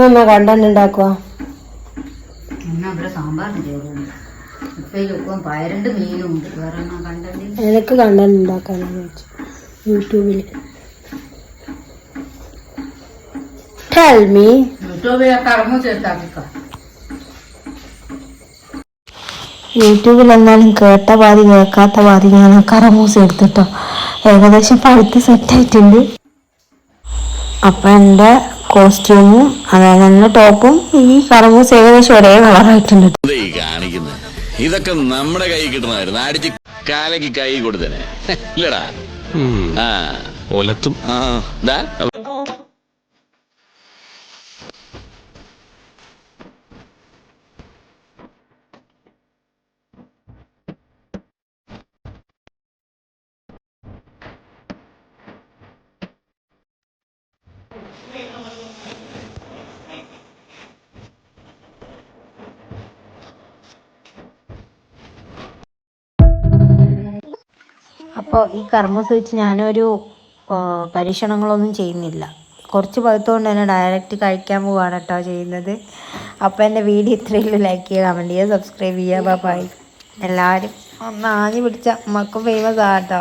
എന്നാ കണ്ടന്റ് ഉണ്ടാക്കുക എനിക്ക് കണ്ടന്റ് ഉണ്ടാക്കാനാണ് വെച്ചു യൂട്യൂബിൽ ടെൽ മീ യൂട്യൂബിൽ എന്നാലും കേട്ട പാതി കേൾക്കാത്ത പാതി ഞാൻ കറമൂസ് എടുത്തിട്ടോ. ഏകദേശം പഴുത്ത് സെറ്റായിട്ടുണ്ട് അപ്പം എന്റെ കോസ്റ്റ്യൂമും അതായത് തന്നെ ടോപ്പും ഈ കറമൂസ് ഏകദേശം ഒരേ കളറായിട്ടുണ്ട്. ഇതൊക്കെ നമ്മുടെ കൈ കിട്ടണമായിരുന്നു അടിച്ച് കാലയ്ക്ക് കൈ കൊടുത്തേനെ. ഇല്ലടാ. ആ. ഒലത്തും. ആ അപ്പോൾ ഈ കർമ്മ വെച്ച് ഞാനൊരു പരീക്ഷണങ്ങളൊന്നും ചെയ്യുന്നില്ല. കുറച്ച് പഴുത്തുകൊണ്ട് തന്നെ ഡയറക്റ്റ് കഴിക്കാൻ പോവാണ് കേട്ടോ ചെയ്യുന്നത്. അപ്പോൾ എന്റെ വീഡിയോ ഇത്രയും ലൈക്ക് ചെയ്യുക കമന്റ് ചെയ്യുക സബ്സ്ക്രൈബ് ചെയ്യുക. ബൈ എല്ലാവരും ഒന്ന് ആഞ്ഞു പിടിച്ച അമ്മക്കും ഫേമസ് ആട്ടോ.